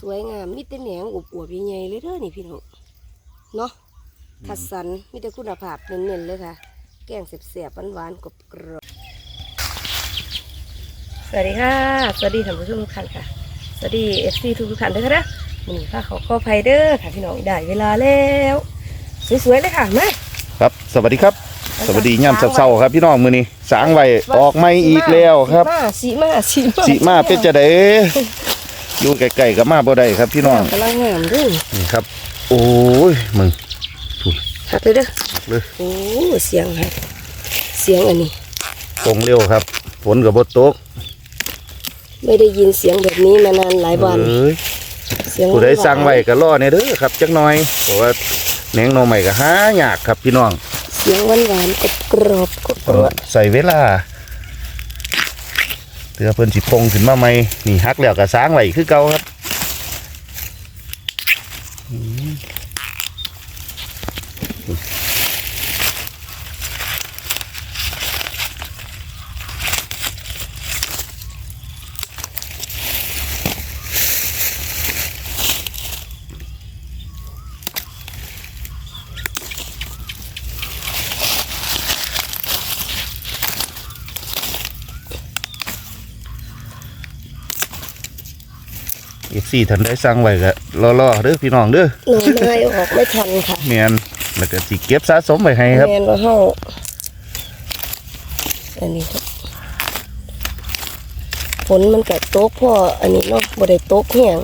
สวยงามมีแต่แหนงอวบๆใหญ่ๆเลยเด้อนี่พี่น้องเนาะคัดสรรมีแต่คุณภาพเน้นๆเลยค่ะ แกงเสียบๆหวานๆกรอบๆสวัสดีค่ะ สวัสดีท่านผู้ชมทุกท่านค่ะ สวัสดีเอฟซีทุกๆท่านด้วยค่ะนะวันนี้ค่ะขอขออภัยเด้อค่ะพี่น้องได้เวลาแล้ว สวยๆเลยค่ะมาครับ สวัสดีครับ สวัสดีย่ำเศร้าๆครับพี่น้องมือนี้สางไว้ออกไม่อีกแล้วครับสีมาสีมาสิมาเป็นจะได้ อยู่ไกลๆกับมาบ่ได้ครับพี่น้องกำลังงามเด้วยนี่ครับ โอ้ยมึงหักเลยเด้อเลยโอ้เสียงหักเสียงอันนี้ตรงเร็วครับฝนกับบตก ไม่ได้ยินเสียงแบบนี้มานานหลายวันเอ้ยเสียงผู้ใดสั่งไว้ก็รอเนี่ยเด้อครับจักหน่อยเพราะว่าแหนงหนอใหม่ก็หายากครับพี่น้อง เสียงหวานหวานๆกรอบๆกรอบกรอบใส่เวลา เตือเพิ่นสิพงขึ้นมาใหม่นี่ฮักแล้วก็สางไว้คือเก่าครับ สี่ท่านได้สั่งไว้ก็รอๆเด้อพี่น้องเด้อหน่อไม้ออกไม่ทันค่ะแมนแล้วก็สิเก็บสะสมไว้ให้ครับแมนว่าเฮาอันนี้ครับฝนมันก็ตกพ่ออันนี้เนาะบ่ได้ตกแห้ง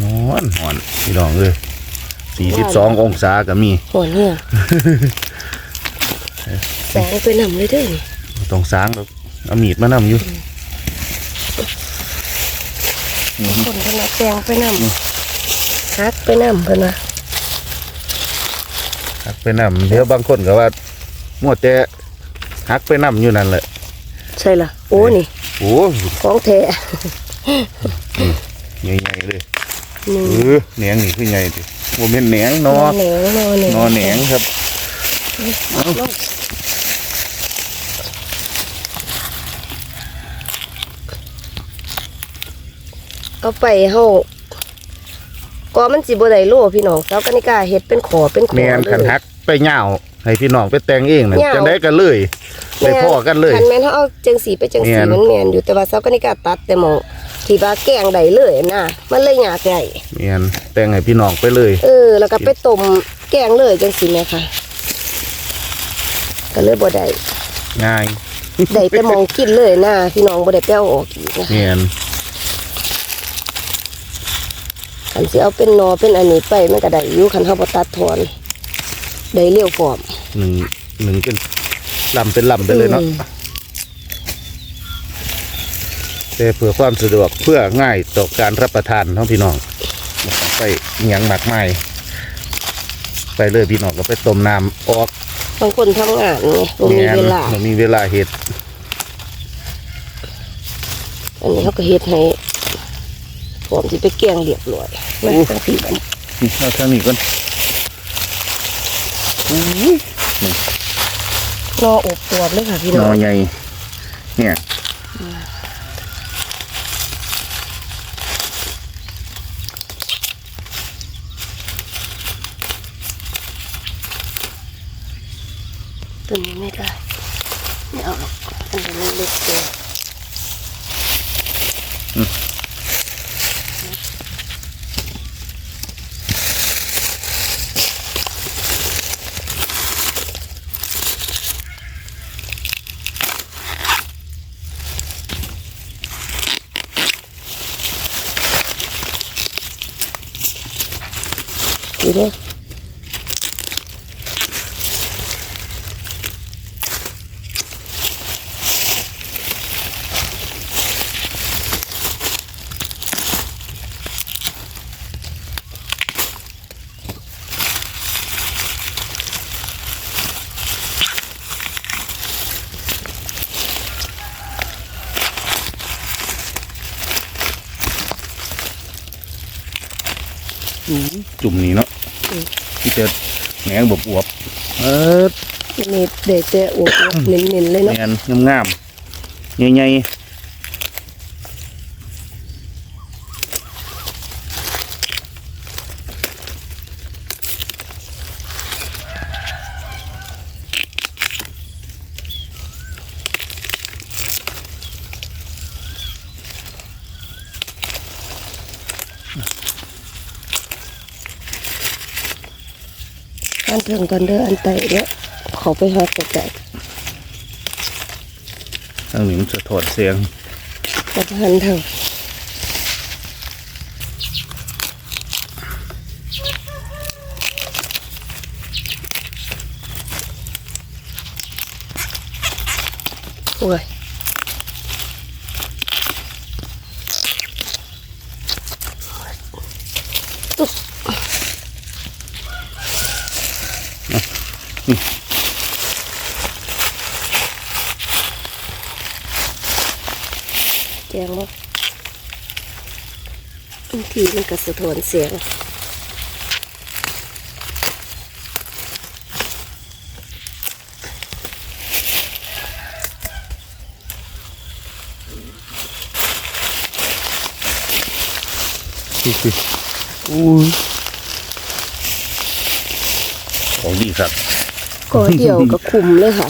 หอนหอนพี่น้องเอ้ยสี่สิบสององศาก็มีหัวเนี่ยแสงไปนำเลยเด้อนี่ต้องสางแล้วเอามีดมานำอยู่ คนพนักแสงไปนำฮักไปนำเพิ่นว่าหักไปนำเดี๋ยวบางคนก็ว่ามัวแต่หักไปนำอยู่นั่นแหละใช่ล่ะโอ้นี่โอ้ของแท้ใหญ่ๆเลยนี่เออแหนงนี่คือใหญ่ดิว่าเป็นแหนงนอแหนงนอแหนงนอแหนงครับ เอาไปเฮาก็มันสิบ่ได้โลพี่น้องสาวกนิกาเฮ็ดเป็นขอเป็นขอแมนเลยขันหักไปเหย่าให้พี่น้องไปแต่งเองนะเหย้าจังได้กันเลยไปพ่อกันเลยคันแม่นเฮาเอาจังสีไปจังสีแม่นมันแม่นอยู่แต่ว่าสาวกนิกาตัดแต่หมองที่ว่าแกงได้เลยนะมันเลยยากใหญ่แมนแต่งให้พี่น้องไปเลย เออ แล้วก็ไปต้มแกงเลยจังสีแม่ค่ะก็เลยบ่ได้ง่ายได้แต่หมองกินเลยนะพี่น้องบ่ได้ไปเอาออกอีกนะแมน คันสิเอาเป็นหนอเป็นอันนี้ไปมันก็ได้อยู่คันเฮาบ่ตัดถอนได้เร็วพร้อมหนึ่งหนึ่งเป็นลำเป็นลำไปเลยเนาะอืมแต่เพื่อความสะดวกเพื่อง่ายต่อการรับประทานท้องพี่น้องบ่ต้องไปเหนียงหมักไม้ไปเลยพี่น้องก็ไปต้มน้ำออกบางคนทำงานไงบ่มีเวลาบ่มีเวลาเห็ดอันนี้เขาก็เฮ็ดให้พร้อมสิไปแกงเรียบร้อย มาตั้งที่บัดนี่เอาทางนี้ก่อนอุ้ยรออบตัวเลยค่ะพี่หนน้อองใหญ่เนี่ยตัวนี้ไม่ได้ ไม่เอาหรอกอันนี้เล็กเกิน ดูเด้อ จุ่มนี้เนาะที่จะแหนงบอวบๆเอออันนี้เด็ดแต่อวบๆเน้นๆเลยเนาะแมนงามๆใหญ่ งเถิงก่อนเด้ออันไตเด้อเขาไปหาไก่ทางนี้มันจะถอดเสียงกับหันเถิงโอ้ย แกงบ่บางทีมันก็สะท้อนเสียงดูสิอู้ยของดีครับ ก็เดียวก็คุมเลยค่ะ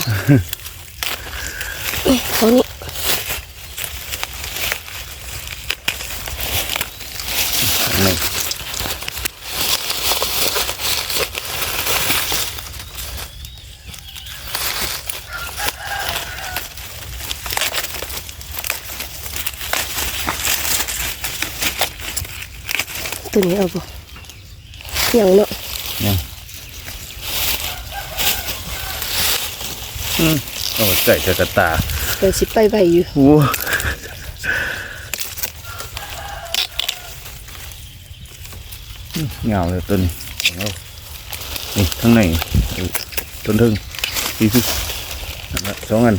เอ้ยเขานี่นี่ตัวนี้เอาบ่ยังเนาะยังอืม โอ้ใส่กระกระตาเดี๋ยวสิไปใบอยู่โอ้เงาเลยต้นเอานี่ข้างในต้นทึงพี่พี่นั่นละสองอัน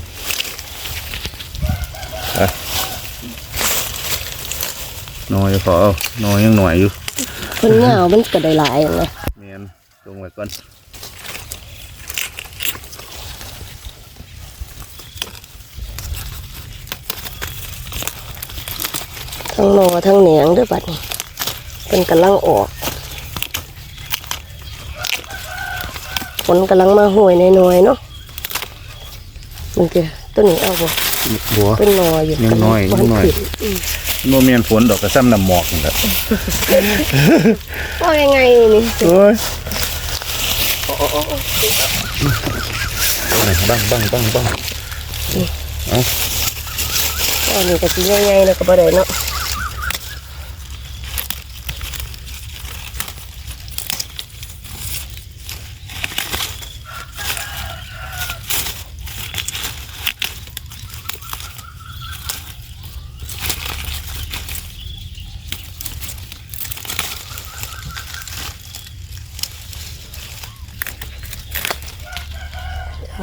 ไปหน่อยพอเอาหน่อยยังหน่อยอยู่มันเหงามันก็ได้หลายอย่างนะเมียนลงไว้ก่อน ทั้งหนอทั้งเหนียงเด้วยบัดนี้เป็นกำลังออกฝนกำลังมาห่วยน้อยๆเนาะมันคือตัวนี้เอาบ่บัวเป็นหนออยู่ยังน้อยกำลัยังน้อยขึ้อืมโนเมียนฝนดอกกระซ้ำน้ำหมอกนี่แหละว่ายังไงนี่โอ้ยบังบังบังบังอันนี้ก็สิยังไงแล้วก็บ่ได้เนาะ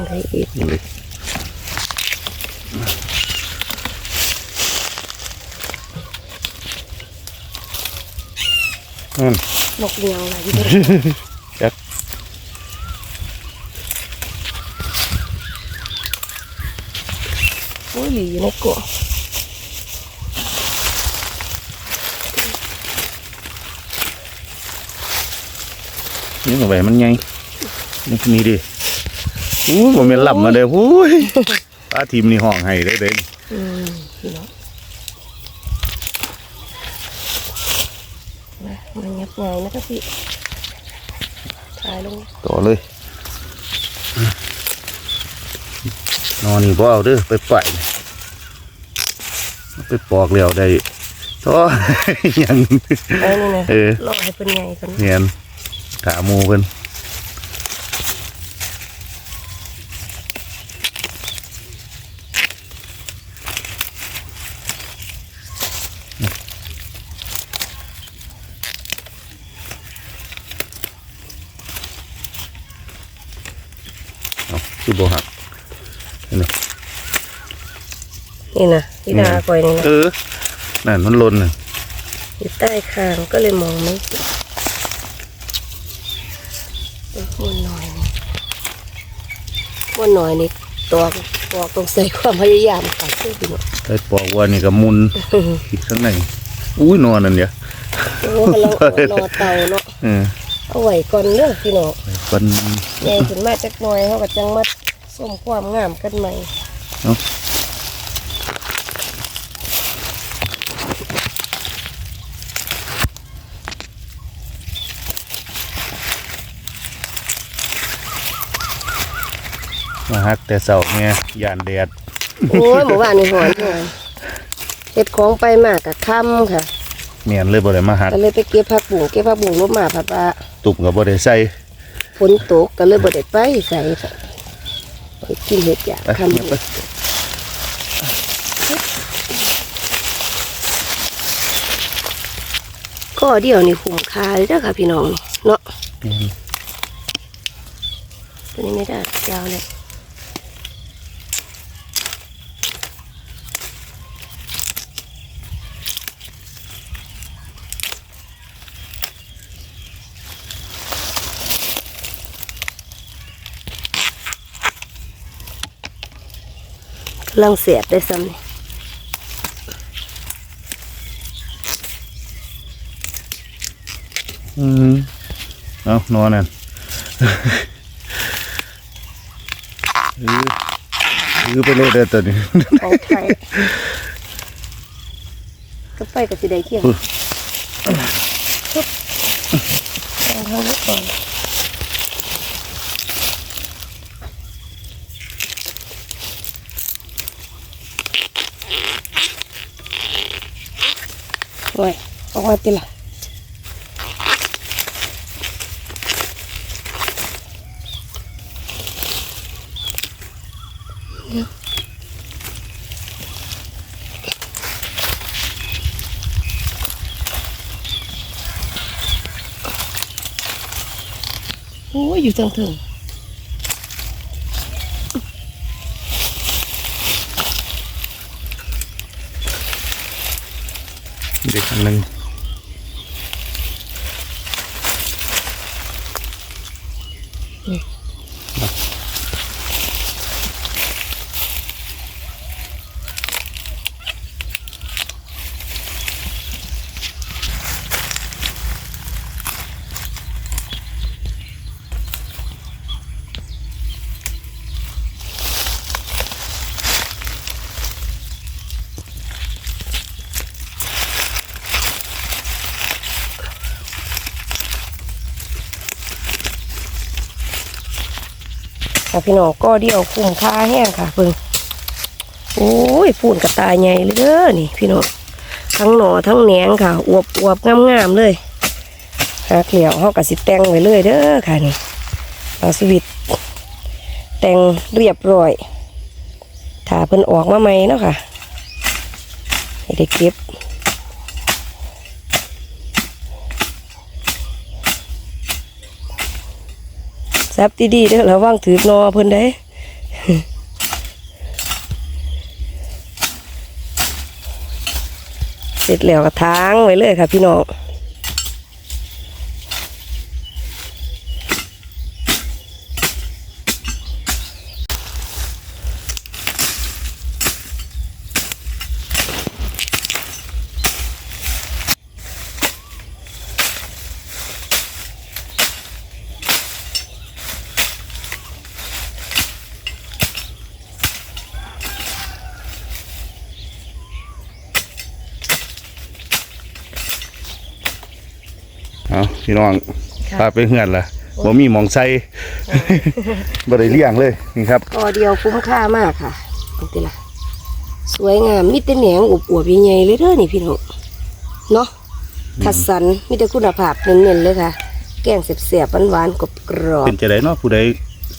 ทางใดอีกนี่เลยอืมนกเหนียวอะไรที่จักโอ้ยหลีอยู่ในกลัวนี่เอาไว้มันไงนี่นี่ดิอู้ผมเป็นหลับมาเลยอู้ยป้าทีมนี่ห้องให้ได้เด้อืมพี่น้องมามันยับไงนะครับพี่ถ่ายลงต่อเลยนอนนี่บ่เอาเด้อไปปล่อยไปปอกแล้วได้ท้อยังไอ้นี่นะเออรอให้เป็นไงก่อน เนียนขาหมูเพิ่น คือบ่หักเห็นไหมนี่นะพี่ดาคอยนี่นะเออนั่นมันหลนน่ะอยู่ใต้คางก็เลยมองไม่เห็นเออมันหน่อยนี่มันหน่อยนี่ตอกตอกต้องใส่ความพยายามค่ะเพื่อพี่น้องไอ้ปอกว่านี่ก็มุนอีกข้างในอุ้ยนอนนั่นเดียวโอ้กำลังออกนอเตาเนาะเออเอาไว้ก่อนเด้อพี่น้อง ปันใหญ่ขึ้นมาจักหน่อยเขาก็จังมัดส้มความงามกันใหม่เนาะมาฮักแต่เสาแม่ยานแดดโอ้ยหมู่บ้านนี่หอนหอนเฮ็ดของไปมากกับค่ำค่ะเมียนเลยบ่ได้มาฮักก็เลยไปเก็บผักบุ้งเก็บผักบุ้งลบมาผัดว่าตุ่มก็บ่ได้ใส่ ฝนตกก็เลยบ่ได้ไปใส่ค่ะไปกินเห็ดอยากไปค่ำเงียบไปก็เดี๋ยวนี่คุ้มค่าเลยเด้อค่ะพี่น้องเนาะแม่นตัวนี้ไม่ได้ยาวเลย กำลังเสียบได้ซ้ำนี่อืมเอานอนนั่นอืออือไปเลยเด้อตัวนี้ของไทยก็ไปกับสิได้เที่ยงอุ๊ย ปึ๊บเอาเท่านี้ก่อนโอ้ยออกมาติละโอ้ยอยู่จังถึง เด็กอันหนึง ค่ะพี่น้องก็เดียวคุ้มค่าแห้งค่ะเพิ่งโอ้ยปูนกระตายใหญ่เลยเด้อนี่ พี่น้องทั้งหนอทั้งแหนงค่ะอวบอวบงามงามๆเลยหักเหลียวเขากับสิแต่งไว้เลยเด้อค่ะนี่เอาสวิตแต่งเรียบร้อยถ้าเพิ่นออกมาใหม่เนาะค่ะให้ได้เก็บ ซับดีๆเด้อระวังถือนอเพิ่นได้เสร็จแล้วก็ทางไว้เลยค่ะพี่น้อง พี่น้องค่ะ พาไปเฮือนล่ะบ่มีหมองใส่ บ่ได้เลี้ยงเลยนี่ครับก็เดียวคุ้มค่ามากค่ะดูติล่ะสวยงามมีแต่แหนงอวบๆใหญ่ๆเลยเด้อนี่พี่น้องเนาะคัดสรรมีแต่คุณภาพเน้นๆเลยค่ะ แกงเสียบๆหวานๆกรอบเป็นจะได้เนาะผู้ใด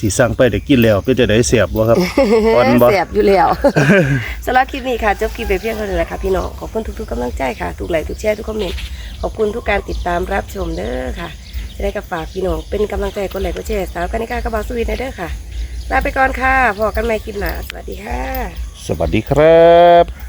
สิสั่งไปได้กินแล้วเป็นจะได้เสียบบ่ครับอ่อนบ่ เสียบอยู่แล้วสำหรับคลิปนี้ค่ะจบคลิปไปเพียงเท่านี้แหละค่ะพี่น้องขอบคุณทุกๆกำลังใจค่ะทุกไลค์ทุกแชร์ทุกคอมเมนต์ขอบคุณทุกการติดตามรับชมเด้อค่ะ จะได้กับฝากพี่น้องเป็นกำลังใจกดไลค์กดแชร์สาวกันนิกากระบาสวีในเด้อค่ะลาไปก่อนค่ะพอกันใหม่คลิปหน้าสวัสดีค่ะ สวัสดีครับ